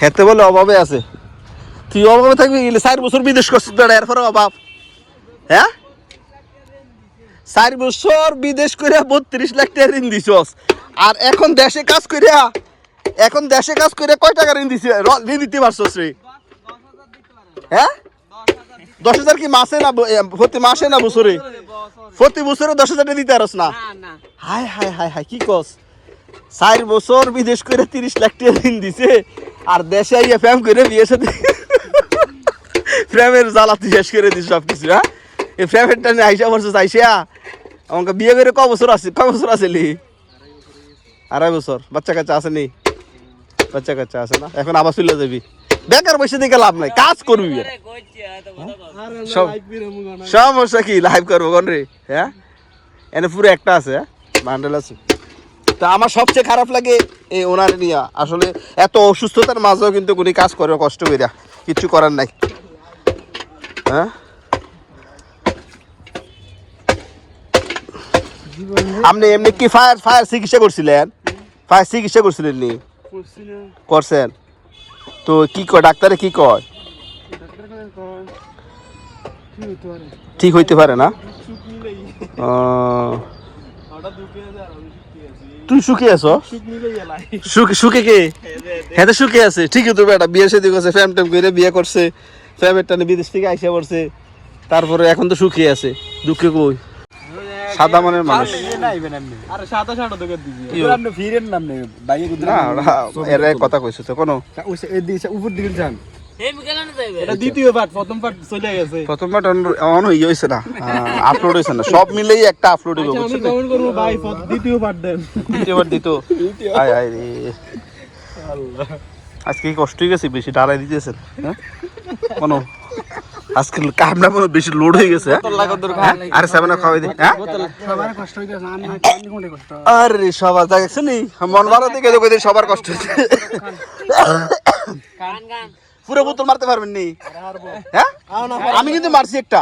হেতে বলে অভাবে আছে। তুই অভাবে থাকবি চার বছর বিদেশ করছিস বেড়া এরপরে অভাব। হ্যাঁ? চার বছর বিদেশ করে বত্রিশ লাখ টাকা ঋণ দিছস। আর এখন দেশে কাজ করিয়া এখন দেশে কাজ করে কয় টাকা ঋণ দিছে? ঋণ দিতে পারছস রে। হ্যাঁ? দশ হাজার কি মাসে না প্রতি মাসে না বছরে? প্রতি বছরে দশ হাজার দিতে পারস না? হাই হাই হাই হাই কি কস? চার বছর বিদেশ করে তিরিশ লাখ টাকা ঋণ দিছে। আর দেশে আইয়া ফ্যাম করে বিয়ে সাথে ফ্রেমের জ্বালা তুই শেষ করে দিস সব কিছু হ্যাঁ? এই ফ্রেমেরটা নিয়ে আইসা বছর আইসা আমাকে বিয়ে করে ক বছর আছে? ক বছর আসেলি আড়াই বছর। বাচ্চা কাচ্চা আসেনি বাচ্চা কাচ্চা আছে না? এখন আবার চলে যাবি। বেকার বসে দিকে লাভ নাই, কাজ করবি সমস্যা কি? লাইভ করব কোন রে? হ্যাঁ? এনে পুরো একটা আছে হ্যাঁ? বান্ডেল আছে। তা আমার সবচেয়ে খারাপ লাগে এই ওনার নিয়ে। আসলে এত অসুস্থতার মাঝেও কিন্তু উনি কাজ করে কষ্ট করিয়া কিচ্ছু করার নাই। হ্যাঁ? আপনি এমনি কি ফায়ার ফায়ার চিকিৎসা করছিলেন? ফায়ার চিকিৎসা করছিলেন নি? করছেন। তো কি কয় ডাক্তারে কি কয়? ঠিক হইতে পারে না? তুই সুখে আছো? সুখে সুখে কে? হ্যাঁ তো সুখে আছে। ঠিকই তো বেটা বিয়ে শাদী করছে ফ্যাম ট্যাম করে বিয়ে করছে ফ্যামের টানে বিদেশ থেকে আইসা পড়ছে তারপরে এখন তো সুখে আছে। দুঃখে কই? সাদা মনের মানুষ। কথা কইছে তো কোনো। দিকে উপর দিকে যান। এটা দ্বিতীয় পার্ট প্রথম পার্ট চলে গেছে। প্রথমবার অন হয়ে হয়েছে না? আপলোড হয়েছে না। সব মিলেই একটা আপলোড হইব আচ্ছা, আমি কমেন্ট করব ভাই দ্বিতীয় পার্ট দেন। দ্বিতীয়বার দিত। আয় আয় রে। আজকে কষ্ট হয়ে গেছে বেশি ডালাই দিতেছেন হ্যাঁ? কোনো আজকে মনে বেশি লোড হয়ে গেছে হ্যাঁ? আরে খাওয়াই হ্যাঁ? সবার কষ্ট হইতেছে আর না কোনটা কষ্ট? আরে সবার দেখছেন মন ভালো দিকে সবার কষ্ট হচ্ছে। পুরো বোতল মারতে পারবেন হ্যাঁ? আমি কিন্তু মারছি একটা।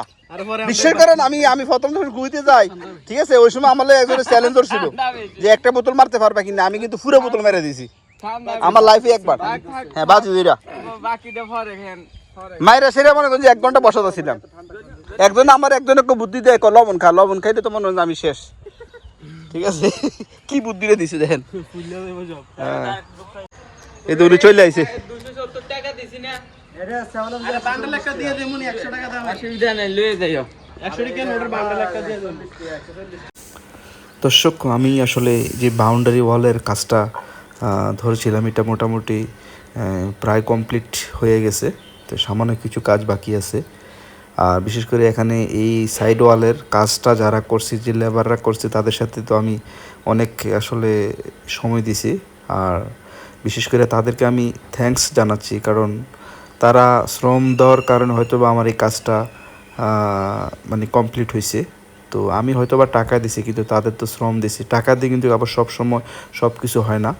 বিশ্বাস করেন, আমি আমি প্রথম যখন গুইতে যাই, ঠিক আছে, ওই সময় আমার একজন চ্যালেঞ্জ ছিল যে একটা বোতল মারতে পারবে কিনা, আমি কিন্তু পুরো বোতল মেরে দিয়েছি আমার লাইফে একবার। হ্যাঁ বাজু পরে মায়েরা সেটা মনে করেন যে এক ঘণ্টা বসাতে ছিলাম একজন আমার একজন একটু বুদ্ধি দেয় লবণ খা, লবণ খাইতে তো মনে হয় আমি শেষ। ঠিক আছে? কি বুদ্ধি রে দিছে দেখেন? হ্যাঁ। এই উনি চলে আইছে। দর্শক আমি আসলে যে বাউন্ডারি ওয়ালের কাজটা ধরেছিলাম এটা মোটামুটি প্রায় কমপ্লিট হয়ে গেছে। তো সামান্য কিছু কাজ বাকি আছে। আর বিশেষ করে এখানে এই সাইড ওয়ালের কাজটা যারা করছে যে লেবাররা করছে তাদের সাথে তো আমি অনেক আসলে সময় দিছি। আর বিশেষ করে তাদেরকে আমি থ্যাঙ্কস জানাচ্ছি কারণ তারা শ্রম দেওয়ার কারণে হয়তো বা আমার এই কাজটা মানে কমপ্লিট হয়েছে তো আমি হয়তো বা টাকা দিছি কিন্তু তাদের তো শ্রম দিছি। টাকা দিয়ে কিন্তু আবার সব সময় সব কিছু হয় না।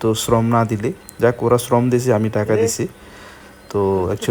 তো শ্রম না দিলে যাক ওরা শ্রম দিয়েছে আমি টাকা দিছি। তো অ্যাকচুয়ালি